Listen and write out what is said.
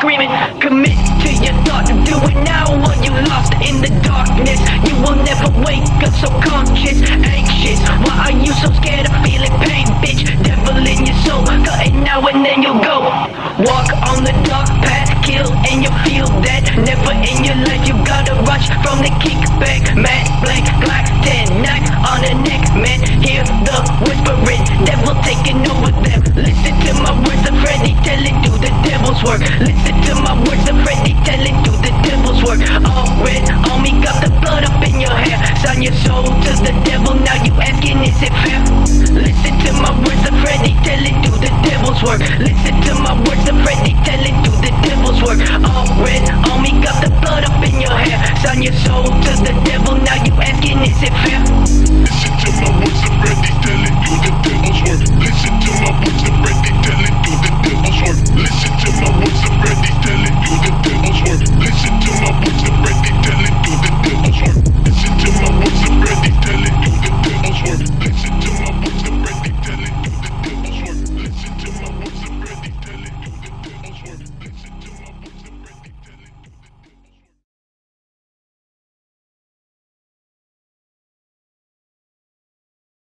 screaming Commit to your thought, do it now or you lost in the darkness. You will never wake up so conscious, anxious. Why are you so scared of feeling pain, bitch? Devil in your soul, cut it now and then you'll go. Walk on the dark path, kill and you feel that Never in your life you gotta rush from the kickback. Man, soul to the devil, now you asking is it fair? Listen to my words of Freddy telling do the devil's work. Listen to my words of Freddy telling do the devil's work. All red on me, got the blood up in your hair. Sign your soul to the devil, now you asking is it fair?